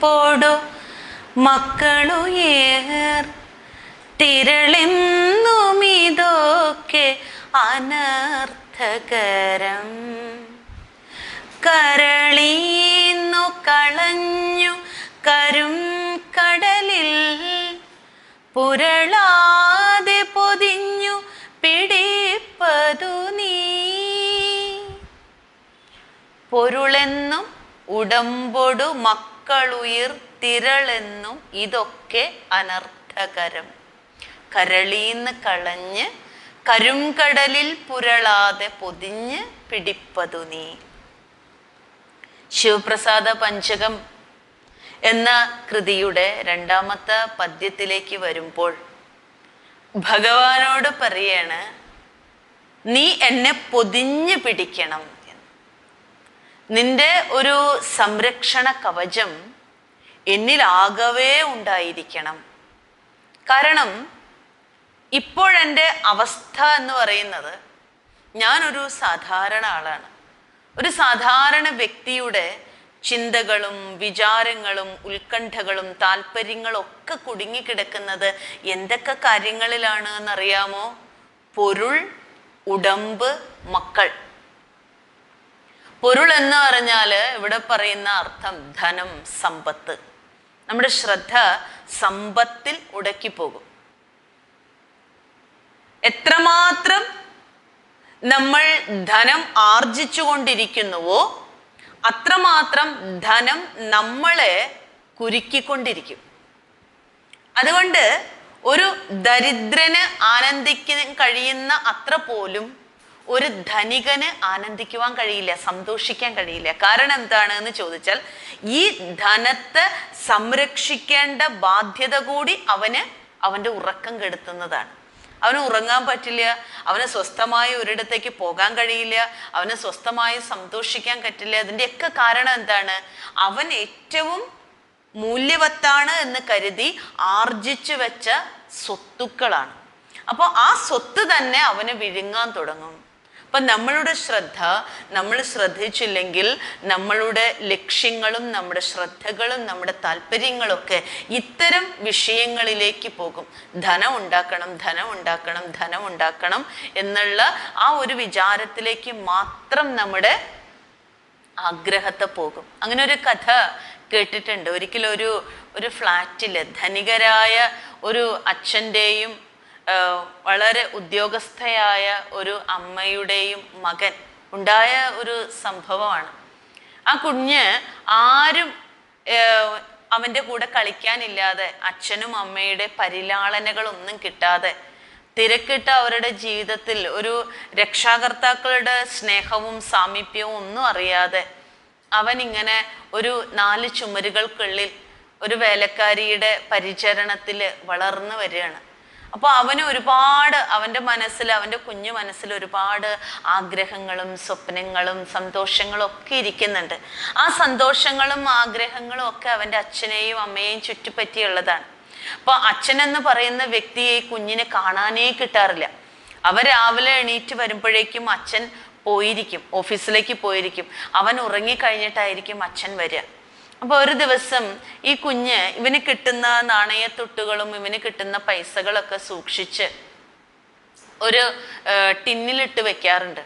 പൊടു മക്കളുയേർ. തിരളെന്നുമിതൊക്കെ അനർത്ഥകരം. കരളീന്നു കളഞ്ഞു കരും കടലിൽ. പുരളാതെ പൊതിഞ്ഞു പിടിപ്പതു നീ. പൊരുളെന്നും ഉടമ്പൊടു മക്കളുയിർ തിരളെന്നും ഇതൊക്കെ അനർത്ഥകരം കരളീന്ന് കളഞ്ഞ് കരുംകടലിൽ പുരളാതെ പൊതിഞ്ഞ് പിടിപ്പതു നീ ശിവപ്രസാദ പഞ്ചകം എന്ന കൃതിയുടെ രണ്ടാമത്തെ പദ്യത്തിലേക്ക് വരുമ്പോൾ ഭഗവാനോട് പറയാണ് നീ എന്നെ പൊതിഞ്ഞു പിടിക്കണം. നിന്റെ ഒരു സംരക്ഷണ കവചം എന്നിലാകവേ ഉണ്ടായിരിക്കണം. കാരണം ഇപ്പോഴെന്റെ അവസ്ഥ എന്ന് പറയുന്നത് ഞാനൊരു സാധാരണ ആളാണ്. ഒരു സാധാരണ വ്യക്തിയുടെ ചിന്തകളും വിചാരങ്ങളും ഉത്കണ്ഠകളും താല്പര്യങ്ങളും ഒക്കെ കുടുങ്ങിക്കിടക്കുന്നത് എന്തൊക്കെ കാര്യങ്ങളിലാണ് എന്നറിയാമോ? പൊരുൾ ഉടമ്പ് മക്കൾ. പൊരുൾ എന്ന് പറഞ്ഞാൽ ഇവിടെ പറയുന്ന അർത്ഥം ധനം സമ്പത്ത്. നമ്മുടെ ശ്രദ്ധ സമ്പത്തിൽ ഉടക്കിപ്പോകും എത്രമാത്രം നമ്മൾ ധനം ആർജിച്ചു കൊണ്ടിരിക്കുന്നുവോ അത്രമാത്രം ധനം നമ്മളെ കുരുക്കിക്കൊണ്ടിരിക്കും. അതുകൊണ്ട് ഒരു ദരിദ്രന് ആനന്ദിക്കാൻ കഴിയുന്ന അത്ര പോലും ഒരു ധനികന് ആനന്ദിക്കുവാൻ കഴിയില്ല സന്തോഷിക്കാൻ കഴിയില്ല. കാരണം എന്താണ് എന്ന് ചോദിച്ചാൽ ഈ ധനത്തെ സംരക്ഷിക്കേണ്ട ബാധ്യത കൂടി അവന് അവന്റെ ഉറക്കം കെടുത്തുന്നതാണ്. അവന് ഉറങ്ങാൻ പറ്റില്ല അവന് സ്വസ്ഥമായി ഒരിടത്തേക്ക് പോകാൻ കഴിയില്ല അവന് സ്വസ്ഥമായി സന്തോഷിക്കാൻ പറ്റില്ല. അതിന്റെയൊക്കെ കാരണം എന്താണ്? അവൻ ഏറ്റവും മൂല്യവത്താണ് എന്ന് കരുതി ആർജിച്ചു വെച്ച സ്വത്തുക്കളാണ്. അപ്പോൾ ആ സ്വത്ത് തന്നെ അവന് വിഴുങ്ങാൻ തുടങ്ങും. അപ്പം നമ്മളുടെ ശ്രദ്ധ നമ്മൾ ശ്രദ്ധിച്ചില്ലെങ്കിൽ നമ്മളുടെ ലക്ഷ്യങ്ങളും നമ്മുടെ ശ്രദ്ധകളും നമ്മുടെ താല്പര്യങ്ങളൊക്കെ ഇത്തരം വിഷയങ്ങളിലേക്ക് പോകും. ധനം ഉണ്ടാക്കണം ധനം ഉണ്ടാക്കണം ധനം ഉണ്ടാക്കണം എന്നുള്ള ആ ഒരു വിചാരത്തിലേക്ക് മാത്രം നമ്മുടെ ആഗ്രഹത്തെ പോകും. അങ്ങനെ ഒരു കഥ കേട്ടിട്ടുണ്ട്. ഒരിക്കലും ഒരു ഒരു ഫ്ലാറ്റിൽ ധനികരായ ഒരു അച്ഛന്റെയും വളരെ ഉദ്യോഗസ്ഥയായ ഒരു അമ്മയുടെയും മകൻ ഉണ്ടായ ഒരു സംഭവമാണ്. ആ കുഞ്ഞ് ആരും അവന്റെ കൂടെ കളിക്കാനില്ലാതെ അച്ഛനും അമ്മയുടെ പരിലാളനകളൊന്നും കിട്ടാതെ തിരക്കിട്ട അവരുടെ ജീവിതത്തിൽ ഒരു രക്ഷാകർത്താക്കളുടെ സ്നേഹവും സാമീപ്യവും ഒന്നും അറിയാതെ അവൻ ഇങ്ങനെ ഒരു നാല് ചുമരുകൾക്കുള്ളിൽ ഒരു വേലക്കാരിയുടെ പരിചരണത്തിൽ വളർന്നു വരികയാണ്. അപ്പോൾ അവന് ഒരുപാട് അവന്റെ മനസ്സിൽ അവന്റെ കുഞ്ഞു മനസ്സിൽ ഒരുപാട് ആഗ്രഹങ്ങളും സ്വപ്നങ്ങളും സന്തോഷങ്ങളും ഒക്കെ ഇരിക്കുന്നുണ്ട്. ആ സന്തോഷങ്ങളും ആഗ്രഹങ്ങളും ഒക്കെ അവന്റെ അച്ഛനെയും അമ്മയെയും ചുറ്റിപ്പറ്റിയുള്ളതാണ്. അപ്പോൾ അച്ഛൻ എന്ന് പറയുന്ന വ്യക്തിയെ ഈ കുഞ്ഞിനെ കാണാനേ കിട്ടാറില്ല. അവ രാവിലെ എണീറ്റ് വരുമ്പോഴേക്കും അച്ഛൻ പോയിരിക്കും ഓഫീസിലേക്ക് പോയിരിക്കും. അവൻ ഉറങ്ങിക്കഴിഞ്ഞിട്ടായിരിക്കും അച്ഛൻ വരിക. അപ്പോൾ ഒരു ദിവസം ഈ കുഞ്ഞ് ഇവന് കിട്ടുന്ന നാണയത്തൊട്ടുകളും ഇവന് കിട്ടുന്ന പൈസകളൊക്കെ സൂക്ഷിച്ച് ഒരു ടിന്നിലിട്ട് വെക്കാറുണ്ട്.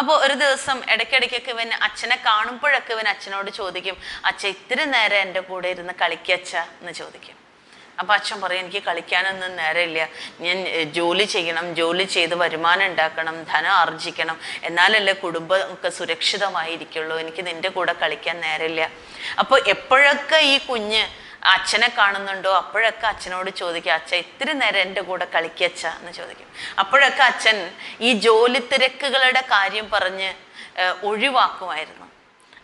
അപ്പോൾ ഒരു ദിവസം ഇടയ്ക്കിടയ്ക്കൊക്കെ ഇവൻ അച്ഛനെ കാണുമ്പോഴൊക്കെ ഇവൻ അച്ഛനോട് ചോദിക്കും അച്ഛ ഇത്തിരി നേരം എന്റെ കൂടെ ഇരുന്ന് കളിക്കച്ച എന്ന് ചോദിക്കും. അപ്പോൾ അച്ഛൻ പറയും എനിക്ക് കളിക്കാനൊന്നും നേരമില്ല. ഞാൻ ജോലി ചെയ്യണം. ജോലി ചെയ്ത് വരുമാനം ഉണ്ടാക്കണം. ധനം ആർജിക്കണം. എന്നാലല്ലേ കുടുംബം ഒക്കെ സുരക്ഷിതമായിരിക്കുള്ളൂ. എനിക്ക് നിന്റെ കൂടെ കളിക്കാൻ നേരമില്ല. അപ്പോൾ എപ്പോഴൊക്കെ ഈ കുഞ്ഞ് അച്ഛനെ കാണുന്നുണ്ടോ? അപ്പോഴൊക്കെ അച്ഛനോട് ചോദിക്കുക അച്ഛ ഇത്തിരി നേരം എന്റെ കൂടെ കളിക്കച്ച എന്ന് ചോദിക്കും. അപ്പോഴൊക്കെ അച്ഛൻ ഈ ജോലി തിരക്കുകളുടെ കാര്യം പറഞ്ഞ് ഒഴിവാക്കുമായിരുന്നു.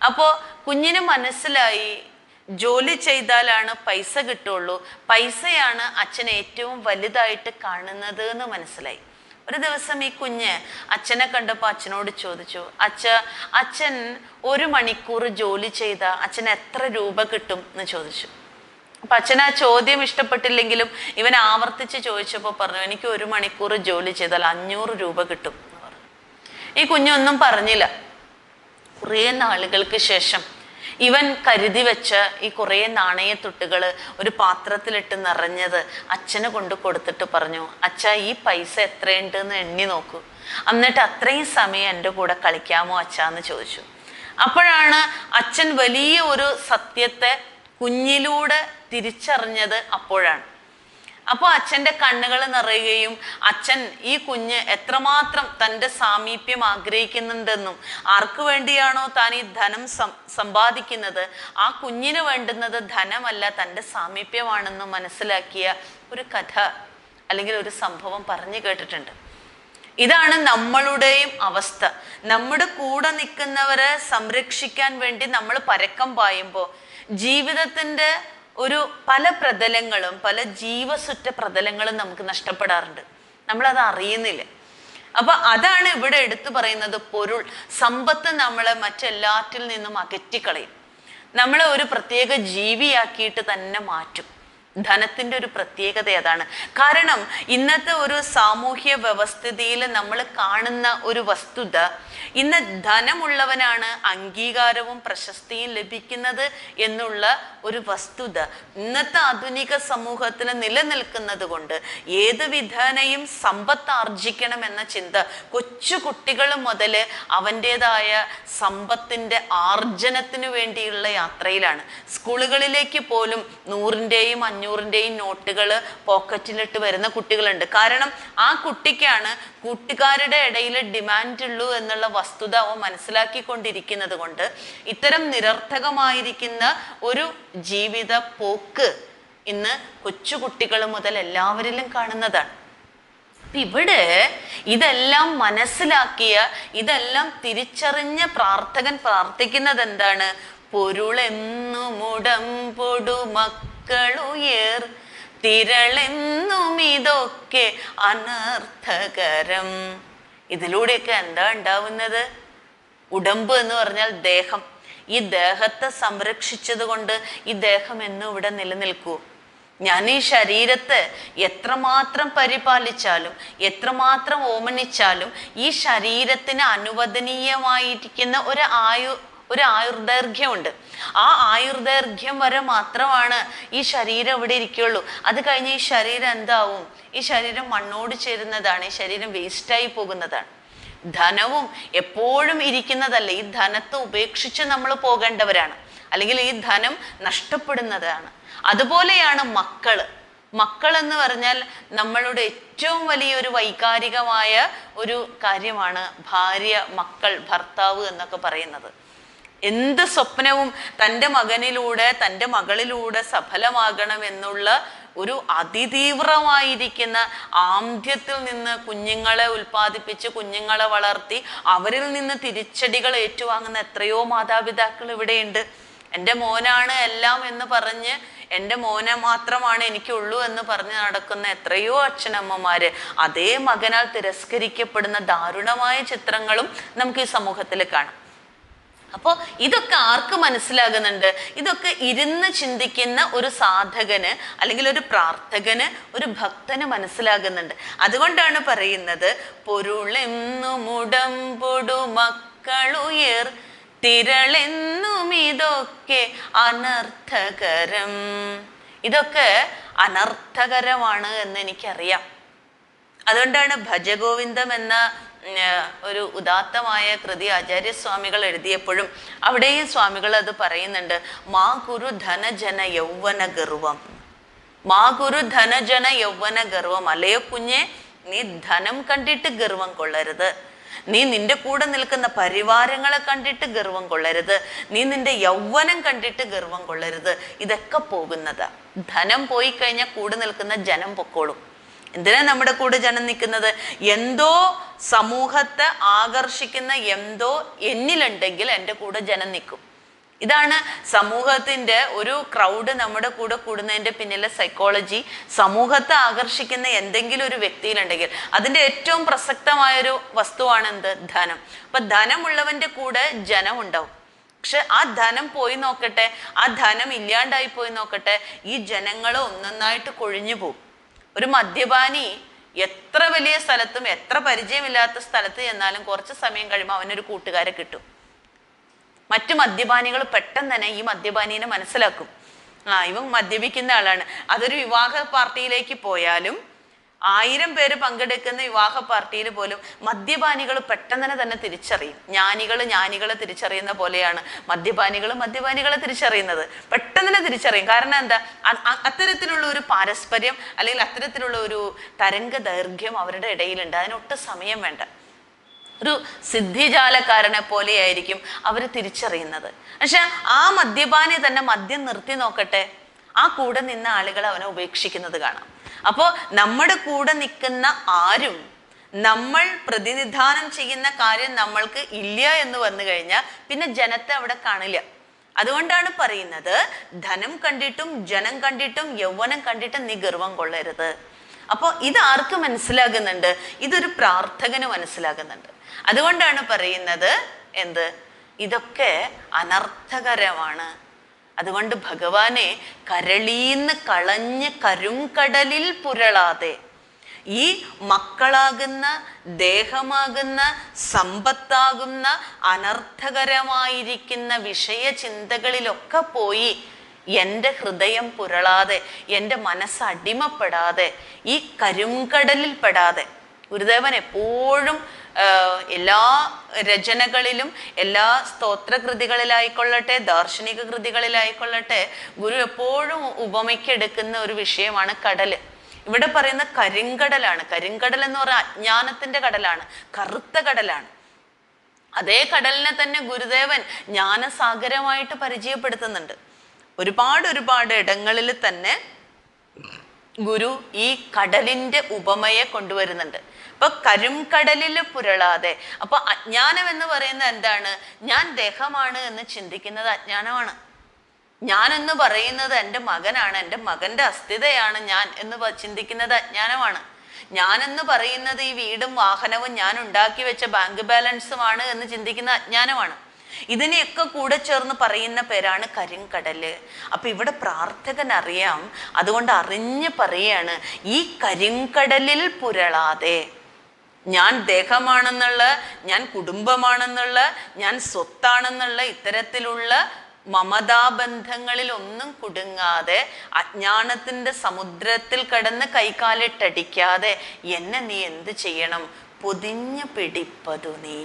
അപ്പോൾ കുഞ്ഞിന് മനസ്സിലായി ജോലി ചെയ്താലാണ് പൈസ കിട്ടുള്ളൂ. പൈസയാണ് അച്ഛൻ ഏറ്റവും വലുതായിട്ട് കാണുന്നത് എന്ന് മനസ്സിലായി. ഒരു ദിവസം ഈ കുഞ്ഞ് അച്ഛനെ കണ്ടപ്പോൾ അച്ഛനോട് ചോദിച്ചു അച്ഛ അച്ഛൻ ഒരു മണിക്കൂർ ജോലി ചെയ്ത അച്ഛൻ എത്ര രൂപ കിട്ടും? എന്ന് ചോദിച്ചു. അപ്പൊ അച്ഛൻ ആ ചോദ്യം ഇഷ്ടപ്പെട്ടില്ലെങ്കിലും ഇവൻ ആവർത്തിച്ച് ചോദിച്ചപ്പോൾ പറഞ്ഞു എനിക്ക് ഒരു മണിക്കൂർ ജോലി ചെയ്താൽ അഞ്ഞൂറ് രൂപ കിട്ടും. എന്ന് പറഞ്ഞു. ഈ കുഞ്ഞൊന്നും പറഞ്ഞില്ല. കുറേ നാളുകൾക്ക് ശേഷം ഇവൻ കരുതി വെച്ച ഈ കുറേ നാണയത്തുട്ടുകൾ ഒരു പാത്രത്തിലിട്ട് നിറഞ്ഞത് അച്ഛന് കൊണ്ട് കൊടുത്തിട്ട് പറഞ്ഞു അച്ഛ ഈ പൈസ എത്രയുണ്ട് എന്ന് എണ്ണി നോക്കൂ. എന്നിട്ട് അത്രയും സമയം എന്റെ കൂടെ കളിക്കാമോ അച്ഛ എന്ന് ചോദിച്ചു. അപ്പോഴാണ് അച്ഛൻ വലിയ ഒരു സത്യത്തെ കുഞ്ഞിലൂടെ തിരിച്ചറിഞ്ഞത് അപ്പോഴാണ്. അപ്പോൾ അച്ഛന്റെ കണ്ണുകൾ നിറയുകയും അച്ഛൻ ഈ കുഞ്ഞ് എത്രമാത്രം തന്റെ സാമീപ്യം ആഗ്രഹിക്കുന്നുണ്ടെന്നും ആർക്കു വേണ്ടിയാണോ താൻ ഈ ധനം സമ്പാദിക്കുന്നത്? ആ കുഞ്ഞിന് വേണ്ടുന്നത് ധനമല്ല തന്റെ സാമീപ്യമാണെന്ന് മനസ്സിലാക്കിയ ഒരു കഥ അല്ലെങ്കിൽ ഒരു സംഭവം പറഞ്ഞു കേട്ടിട്ടുണ്ട്. ഇതാണ് നമ്മളുടെയും അവസ്ഥ. നമ്മുടെ കൂടെ നിൽക്കുന്നവരെ സംരക്ഷിക്കാൻ വേണ്ടി നമ്മൾ പരക്കം പായുമ്പോൾ ജീവിതത്തിന്റെ ഒരു പല പ്രതലങ്ങളും പല ജീവസുറ്റ പ്രതലങ്ങളും നമുക്ക് നഷ്ടപ്പെടാറുണ്ട്. നമ്മൾ അത് അറിയുന്നില്ല. അപ്പൊ അതാണ് ഇവിടെ എടുത്തു പറയുന്നത് പൊരുൾ. സമ്പത്ത് നമ്മളെ മറ്റെല്ലാറ്റിൽ നിന്നും അകറ്റിക്കളയും. നമ്മളെ ഒരു പ്രത്യേക ജീവിയാക്കിയിട്ട് തന്നെ മാറ്റും. ധനത്തിന്റെ ഒരു പ്രത്യേകത അതാണ് കാരണം ഇന്നത്തെ ഒരു സാമൂഹ്യ വ്യവസ്ഥിതിയിൽ നമ്മൾ കാണുന്ന ഒരു വസ്തുത ഇന്ന് ധനമുള്ളവനാണ് അംഗീകാരവും പ്രശസ്തിയും ലഭിക്കുന്നത് എന്നുള്ള ഒരു വസ്തുത ഇന്നത്തെ ആധുനിക സമൂഹത്തിൽ നിലനിൽക്കുന്നത് കൊണ്ട് ഏത് വിധേനയും സമ്പത്ത് ആർജിക്കണം എന്ന ചിന്ത കൊച്ചു കുട്ടികൾ മുതൽ അവന്റെതായ സമ്പത്തിന്റെ ആർജനത്തിന് വേണ്ടിയുള്ള യാത്രയിലാണ്. സ്കൂളുകളിലേക്ക് പോലും നൂറിന്റെയും അഞ്ഞൂറിന്റെയും നോട്ടുകൾ പോക്കറ്റിലിട്ട് വരുന്ന കുട്ടികളുണ്ട്. കാരണം ആ കുട്ടിക്കാണ് കൂട്ടുകാരുടെ ഇടയിൽ ഡിമാൻഡ് ഉള്ളൂ എന്നുള്ള വസ്തുത അവ മനസ്സിലാക്കിക്കൊണ്ടിരിക്കുന്നത് കൊണ്ട് ഇത്തരം നിരർത്ഥകമായിരിക്കുന്ന ഒരു ജീവിത പോക്ക് ഇന്ന് കൊച്ചുകുട്ടികൾ മുതൽ എല്ലാവരിലും കാണുന്നതാണ്. ഇവിടെ ഇതെല്ലാം മനസ്സിലാക്കിയ ഇതെല്ലാം തിരിച്ചറിഞ്ഞ പ്രാർത്ഥകൻ പ്രാർത്ഥിക്കുന്നത് എന്താണ് പൊരുളെന്നു മുടമ്പൊടു മക്കളുയർ തിരളെന്നും ഇതൊക്കെ അനർത്ഥകരം. ഇതിലൂടെയൊക്കെ എന്താ ഉണ്ടാവുന്നത്? ഉടമ്പ് എന്ന് പറഞ്ഞാൽ ദേഹം. ഈ ദേഹത്തെ സംരക്ഷിച്ചത് കൊണ്ട് ഈ ദേഹം എന്നും ഇവിടെ നിലനിൽക്കൂ. ഞാൻ ഈ ശരീരത്തെ എത്രമാത്രം പരിപാലിച്ചാലും എത്രമാത്രം ഓമനിച്ചാലും ഈ ശരീരത്തിന് അനുവദനീയമായിരിക്കുന്ന ഒരു ആയു ഒരു ആയുർദൈർഘ്യമുണ്ട്. ആ ആയുർദൈർഘ്യം വരെ മാത്രമാണ് ഈ ശരീരം ഇവിടെ ഇരിക്കുകയുള്ളൂ. അത് കഴിഞ്ഞ് ഈ ശരീരം എന്താവും? ഈ ശരീരം മണ്ണോട് ചേരുന്നതാണ്. ഈ ശരീരം വേസ്റ്റായി പോകുന്നതാണ്. ധനവും എപ്പോഴും ഇരിക്കുന്നതല്ല. ഈ ധനത്തെ ഉപേക്ഷിച്ച് നമ്മൾ പോകേണ്ടവരാണ്. അല്ലെങ്കിൽ ഈ ധനം നഷ്ടപ്പെടുന്നതാണ്. അതുപോലെയാണ് മക്കൾ. മക്കൾ എന്ന് പറഞ്ഞാൽ നമ്മളുടെ ഏറ്റവും വലിയൊരു വൈകാരികമായ ഒരു കാര്യമാണ് ഭാര്യ മക്കൾ ഭർത്താവ് എന്നൊക്കെ പറയുന്നത്. എന്ത് സ്വപ്നവും തന്റെ മകനിലൂടെ തന്റെ മകളിലൂടെ സഫലമാകണമെന്നുള്ള ഒരു അതിതീവ്രമായിരിക്കുന്ന ആംധ്യത്തിൽ നിന്ന് കുഞ്ഞുങ്ങളെ ഉൽപ്പാദിപ്പിച്ച് കുഞ്ഞുങ്ങളെ വളർത്തി അവരിൽ നിന്ന് തിരിച്ചടികൾ ഏറ്റുവാങ്ങുന്ന എത്രയോ മാതാപിതാക്കൾ ഇവിടെയുണ്ട്. എന്റെ മോനാണ് എല്ലാം എന്ന് പറഞ്ഞ് എന്റെ മോനെ മാത്രമാണ് എനിക്കുള്ളൂ എന്ന് പറഞ്ഞ് നടക്കുന്ന എത്രയോ അച്ഛനമ്മമാര് അതേ മകനാൽ തിരസ്കരിക്കപ്പെടുന്ന ദാരുണമായ ചിത്രങ്ങളും നമുക്ക് ഈ സമൂഹത്തിൽ കാണാം. അപ്പോൾ ഇതൊക്കെ ആർക്ക് മനസ്സിലാകുന്നുണ്ട്? ഇതൊക്കെ ഇരുന്ന് ചിന്തിക്കുന്ന ഒരു സാധകന് അല്ലെങ്കിൽ ഒരു പ്രാർത്ഥകന് ഒരു ഭക്തന് മനസ്സിലാകുന്നുണ്ട്. അതുകൊണ്ടാണ് പറയുന്നത് പൊരുളെന്നു മുടമ്പൊടു മക്കളുയർ തിരളെന്നും ഇതൊക്കെ അനർത്ഥകരം. ഇതൊക്കെ അനർത്ഥകരമാണ് എന്ന് എനിക്കറിയാം. അതുകൊണ്ടാണ് ഭജഗോവിന്ദം എന്ന ഒരു ഉദാത്തമായ കൃതി ആചാര്യസ്വാമികൾ എഴുതിയപ്പോഴും അവിടെയും സ്വാമികൾ അത് പറയുന്നുണ്ട് മാ കുരു ധനജന യൗവന ഗർവം. മാ കുരു ധനജന യൗവന ഗർവം. അല്ലയോ കുഞ്ഞെ നീ ധനം കണ്ടിട്ട് ഗർവം കൊള്ളരുത്. നീ നിന്റെ കൂടെ നിൽക്കുന്ന പരിവാരങ്ങളെ കണ്ടിട്ട് ഗർവം കൊള്ളരുത്. നീ നിന്റെ യൗവനം കണ്ടിട്ട് ഗർവം കൊള്ളരുത്. ഇതൊക്കെ പോകുന്നതാ. ധനം പോയി കഴിഞ്ഞാൽ കൂടെ നിൽക്കുന്ന ജനം പൊക്കോളും. എന്തിനാ നമ്മുടെ കൂടെ ജനം നിൽക്കുന്നത്? എന്തോ സമൂഹത്തെ ആകർഷിക്കുന്ന എന്തോ എന്നിലുണ്ടെങ്കിൽ എന്റെ കൂടെ ജനം നിൽക്കും. ഇതാണ് സമൂഹത്തിന്റെ ഒരു ക്രൗഡ് നമ്മുടെ കൂടെ കൂടുന്നതിന്റെ പിന്നിലെ സൈക്കോളജി സമൂഹത്തെ ആകർഷിക്കുന്ന എന്തെങ്കിലും ഒരു വ്യക്തിയിലുണ്ടെങ്കിൽ അതിന്റെ ഏറ്റവും പ്രസക്തമായൊരു വസ്തുവാണ് എന്ത് ധനം. അപ്പൊ ധനമുള്ളവന്റെ കൂടെ ജനം ഉണ്ടാവും പക്ഷെ ആ ധനം പോയി നോക്കട്ടെ ആ ധനം ഇല്ലാണ്ടായി പോയി നോക്കട്ടെ ഈ ജനങ്ങൾ ഒന്നൊന്നായിട്ട് കൊഴിഞ്ഞു പോകും. ഒരു മദ്യപാനി എത്ര വലിയ സ്ഥലത്തും എത്ര പരിചയമില്ലാത്ത സ്ഥലത്ത് ചെന്നാലും കുറച്ച് സമയം കഴിയുമ്പോൾ അവനൊരു കൂട്ടുകാരെ കിട്ടും. മറ്റു മദ്യപാനികൾ പെട്ടെന്ന് തന്നെ ഈ മദ്യപാനീനെ മനസ്സിലാക്കും. ആ ഇവൻ മദ്യപിക്കുന്ന ആളാണ്. അതൊരു വിവാഹ പാർട്ടിയിലേക്ക് പോയാലും ആയിരം പേര് പങ്കെടുക്കുന്ന വിവാഹ പാർട്ടിയിൽ പോലും മദ്യപാനികൾ പെട്ടെന്ന് തന്നെ തന്നെ തിരിച്ചറിയും. ജ്ഞാനികൾ ജ്ഞാനികളെ തിരിച്ചറിയുന്ന പോലെയാണ് മദ്യപാനികൾ മദ്യപാനികളെ തിരിച്ചറിയുന്നത്. പെട്ടെന്ന് തന്നെ തിരിച്ചറിയും. കാരണം എന്താ? അത്തരത്തിലുള്ള ഒരു പാരസ്പര്യം അല്ലെങ്കിൽ അത്തരത്തിലുള്ള ഒരു തരംഗ ദൈർഘ്യം അവരുടെ ഇടയിലുണ്ട്. അതിനൊട്ടും സമയം വേണ്ട. ഒരു സിദ്ധിജാലക്കാരനെ പോലെയായിരിക്കും അവർ തിരിച്ചറിയുന്നത്. പക്ഷെ ആ മദ്യപാനി തന്നെ മദ്യം നിർത്തി നോക്കട്ടെ. ആ കൂടെ നിന്ന ആളുകൾ അവനെ ഉപേക്ഷിക്കുന്നത് കാണാം. അപ്പോൾ നമ്മുടെ കൂടെ നിൽക്കുന്ന ആരും നമ്മൾ പ്രതിനിധാനം ചെയ്യുന്ന കാര്യം നമ്മൾക്ക് ഇല്ല എന്ന് വന്നു കഴിഞ്ഞാൽ പിന്നെ ജനത്തെ അവിടെ കാണില്ല. അതുകൊണ്ടാണ് പറയുന്നത് ധനം കണ്ടിട്ടും ജനം കണ്ടിട്ടും യൗവനം കണ്ടിട്ടും നീ ഗർവം കൊള്ളരുത്. അപ്പോൾ ഇത് ആർക്ക് മനസ്സിലാകുന്നുണ്ട്? ഇതൊരു പ്രാർത്ഥകന് മനസ്സിലാകുന്നുണ്ട്. അതുകൊണ്ടാണ് പറയുന്നത് എന്ത്? ഇതൊക്കെ അനർത്ഥകരമാണ്. അതുകൊണ്ട് ഭഗവാനെ കരളീന്ന് കളഞ്ഞ് കരുങ്കടലിൽ പുരളാതെ. ഈ മക്കളാകുന്ന ദേഹമാകുന്ന സമ്പത്താകുന്ന അനർത്ഥകരമായിരിക്കുന്ന വിഷയ ചിന്തകളിലൊക്കെ പോയി എന്റെ ഹൃദയം പുരളാതെ എന്റെ മനസ്സ് അടിമപ്പെടാതെ ഈ കരുങ്കടലിൽ പെടാതെ. ഗുരുദേവൻ എപ്പോഴും എല്ലാ രചനകളിലും എല്ലാ സ്തോത്ര കൃതികളിലായിക്കൊള്ളട്ടെ ദാർശനിക കൃതികളിലായിക്കൊള്ളട്ടെ ഗുരു എപ്പോഴും ഉപമയ്ക്കെടുക്കുന്ന ഒരു വിഷയമാണ് കടൽ ഇവിടെ പറയുന്ന കരിങ്കടലാണ്. കരിങ്കടൽ എന്ന് പറഞ്ഞാൽ അജ്ഞാനത്തിന്റെ കടലാണ് കറുത്ത കടലാണ്. അതേ കടലിനെ തന്നെ ഗുരുദേവൻ ജ്ഞാനസാഗരമായിട്ട് പരിചയപ്പെടുത്തുന്നുണ്ട്. ഒരുപാട് ഒരുപാട് ഇടങ്ങളിൽ തന്നെ ഗുരു ഈ കടലിന്റെ ഉപമയെ കൊണ്ടുവരുന്നുണ്ട്. അപ്പൊ കരുംകടലിൽ പുരളാതെ. അപ്പൊ അജ്ഞാനം എന്ന് പറയുന്നത് എന്താണ്? ഞാൻ ദേഹമാണ് എന്ന് ചിന്തിക്കുന്നത് അജ്ഞാനമാണ്. ഞാൻ എന്ന് പറയുന്നത് എന്റെ മകനാണ് എന്റെ മകന്റെ അസ്ഥിതയാണ് ഞാൻ എന്ന് ചിന്തിക്കുന്നത് അജ്ഞാനമാണ്. ഞാൻ എന്ന് പറയുന്നത് ഈ വീടും വാഹനവും ഞാൻ ഉണ്ടാക്കി വെച്ച ബാങ്ക് ബാലൻസുമാണ് എന്ന് ചിന്തിക്കുന്ന അജ്ഞാനമാണ്. ഇതിനെയൊക്കെ കൂടെ ചേർന്ന് പറയുന്ന പേരാണ് കരിങ്കടൽ അപ്പൊ ഇവിടെ പ്രാർത്ഥകൻ അറിയാം അതുകൊണ്ട് അറിഞ്ഞ് പറയാണ് ഈ കരിങ്കടലിൽ പുരളാതെ. ഞാൻ ദേഹമാണെന്നുള്ള ഞാൻ കുടുംബമാണെന്നുള്ള ഞാൻ സ്വത്താണെന്നുള്ള ഇത്തരത്തിലുള്ള മമതാബന്ധങ്ങളിൽ ഒന്നും കുടുങ്ങാതെ അജ്ഞാനത്തിന്റെ സമുദ്രത്തിൽ കടന്ന് കൈകാലിട്ടടിക്കാതെ എന്നെ നീ എന്ത് ചെയ്യണം? പൊതിഞ്ഞു പിടിപ്പതു നീ.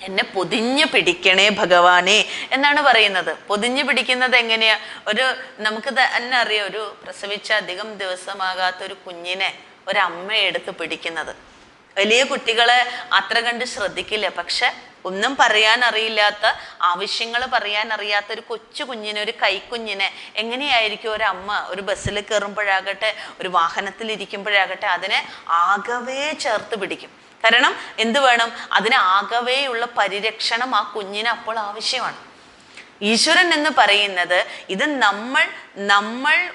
എന്നെ പൊതിഞ്ഞു പിടിക്കണേ ഭഗവാനെ എന്നാണ് പറയുന്നത്. പൊതിഞ്ഞു പിടിക്കുന്നത് എങ്ങനെയാ? ഒരു നമുക്ക് തന്നെ അറിയാം ഒരു പ്രസവിച്ച അധികം ദിവസമാകാത്ത ഒരു കുഞ്ഞിനെ ഒരമ്മ എടുത്ത് പിടിക്കുന്നത്. വലിയ കുട്ടികളെ അത്ര കണ്ട് ശ്രദ്ധിക്കില്ല. പക്ഷെ ഒന്നും പറയാൻ അറിയില്ലാത്ത ആവശ്യങ്ങൾ പറയാൻ അറിയാത്ത ഒരു കൊച്ചു കുഞ്ഞിനെ ഒരു കൈക്കുഞ്ഞിനെ എങ്ങനെയായിരിക്കും ഒരു അമ്മ ഒരു ബസ്സിൽ കയറുമ്പോഴാകട്ടെ ഒരു വാഹനത്തിൽ ഇരിക്കുമ്പോഴാകട്ടെ അതിനെ ആകവേ ചേർത്ത് പിടിക്കും. കാരണം എന്ത് വേണം? അതിന് ആകവേയുള്ള പരിരക്ഷണം ആ കുഞ്ഞിന് അപ്പോൾ ആവശ്യമാണ്. ഈശ്വരൻ എന്ന് പറയുന്നത് ഇത് നമ്മൾ നമ്മൾ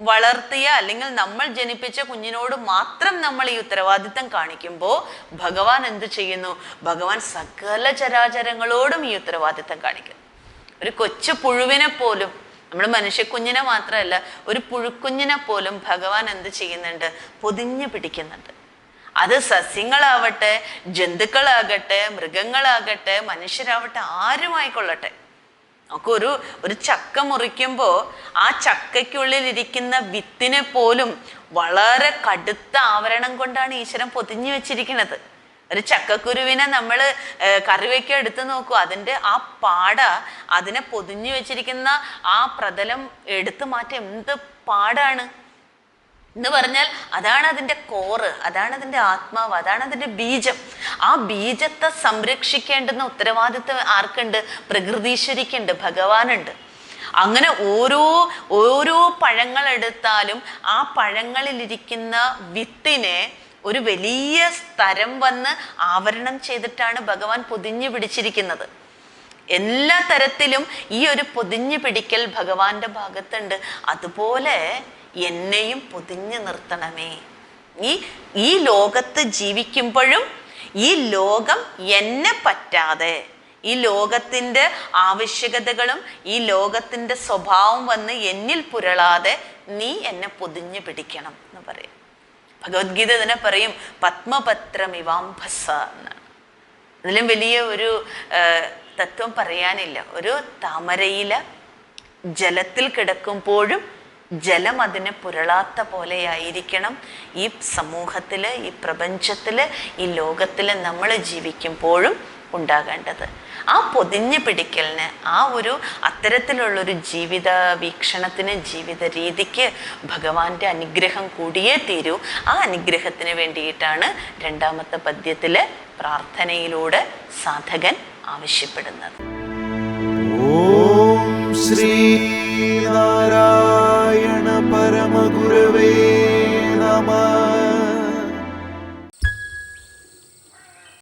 വളർത്തിയ അല്ലെങ്കിൽ നമ്മൾ ജനിപ്പിച്ച കുഞ്ഞിനോട് മാത്രം നമ്മൾ ഈ ഉത്തരവാദിത്തം കാണിക്കുമ്പോൾ ഭഗവാൻ എന്ത് ചെയ്യുന്നു? ഭഗവാൻ സകല ചരാചരങ്ങളോടും ഈ ഉത്തരവാദിത്തം കാണിക്കുന്നു. ഒരു കൊച്ചു പുഴുവിനെ പോലും നമ്മൾ മനുഷ്യക്കുഞ്ഞിനെ മാത്രമല്ല ഒരു പുഴുക്കുഞ്ഞിനെ പോലും ഭഗവാൻ എന്ത് ചെയ്യുന്നുണ്ട്? പൊതിഞ്ഞു പിടിക്കുന്നുണ്ട്. അത് സസ്യങ്ങളാവട്ടെ ജന്തുക്കളാകട്ടെ മൃഗങ്ങളാകട്ടെ മനുഷ്യരാവട്ടെ ആരുമായിക്കൊള്ളട്ടെ. നമുക്ക് ഒരു ഒരു ചക്ക മുറിക്കുമ്പോൾ ആ ചക്കയ്ക്കുള്ളിൽ ഇരിക്കുന്ന വിത്തിനെ പോലും വളരെ കടുത്ത ആവരണം കൊണ്ടാണ് ഈശ്വരൻ പൊതിഞ്ഞു വെച്ചിരിക്കുന്നത്. ഒരു ചക്കക്കുരുവിനെ നമ്മൾ കറിവയ്ക്ക് എടുത്ത് നോക്കൂ. അതിന്റെ ആ പാട അതിനെ പൊതിഞ്ഞു വെച്ചിരിക്കുന്ന ആ പ്രതലം എടുത്തു മാറ്റി എന്ത് പാടാണ്? എന്ന് പറഞ്ഞാൽ അതാണ് അതിന്റെ കോറ് അതാണ് അതിന്റെ ആത്മാവ് അതാണ് അതിന്റെ ബീജം. ആ ബീജത്തെ സംരക്ഷിക്കേണ്ടുന്ന ഉത്തരവാദിത്വം ആർക്കുണ്ട്? പ്രകൃതീശ്വരിക്കുണ്ട് ഭഗവാനുണ്ട്. അങ്ങനെ ഓരോ ഓരോ പഴങ്ങൾ എടുത്താലും ആ പഴങ്ങളിലിരിക്കുന്ന വിത്തിനെ ഒരു വലിയ സ്ഥരം വന്ന് ആവരണം ചെയ്തിട്ടാണ് ഭഗവാൻ പൊതിഞ്ഞു പിടിച്ചിരിക്കുന്നത്. എല്ലാ തരത്തിലും ഈ ഒരു പൊതിഞ്ഞു പിടിക്കൽ ഭഗവാന്റെ ഭാഗത്തുണ്ട്. അതുപോലെ എന്നെയും പൊതിഞ്ഞു നിർത്തണമേ. ഈ ഈ ലോകത്ത് ജീവിക്കുമ്പോഴും ഈ ലോകം എന്നെ പറ്റാതെ ഈ ലോകത്തിന്റെ ആവശ്യകതകളും ഈ ലോകത്തിന്റെ സ്വഭാവം വന്ന് എന്നിൽ പുരളാതെ നീ എന്നെ പൊതിഞ്ഞു പിടിക്കണം എന്ന് പറയും. ഭഗവത്ഗീത ഇതിനെ പറയും പത്മപത്രമിവാംഭസ എന്നാണ് അതിലും വലിയ ഒരു തത്വം പറയാനില്ല. ഒരു താമരയില ജലത്തിൽ കിടക്കുമ്പോഴും ജലം അതിനെ പുരളാത്ത പോലെയായിരിക്കണം. ഈ സമൂഹത്തിൽ ഈ പ്രപഞ്ചത്തിൽ ഈ ലോകത്തിൽ നമ്മൾ ജീവിക്കുമ്പോഴും ഉണ്ടാകേണ്ടത്. ആ പൊതിഞ്ഞു പിടിക്കലിന് ആ ഒരു അത്തരത്തിലുള്ളൊരു ജീവിത വീക്ഷണത്തിന് ജീവിത രീതിക്ക് ഭഗവാന്റെ അനുഗ്രഹം കൂടിയേ തീരൂ. ആ അനുഗ്രഹത്തിന് വേണ്ടിയിട്ടാണ് രണ്ടാമത്തെ പദ്യത്തിൽ പ്രാർത്ഥനയിലൂടെ സാധകൻ ആവശ്യപ്പെടുന്നത്. ശ്രീ നാരായണ परमगुरवे नमः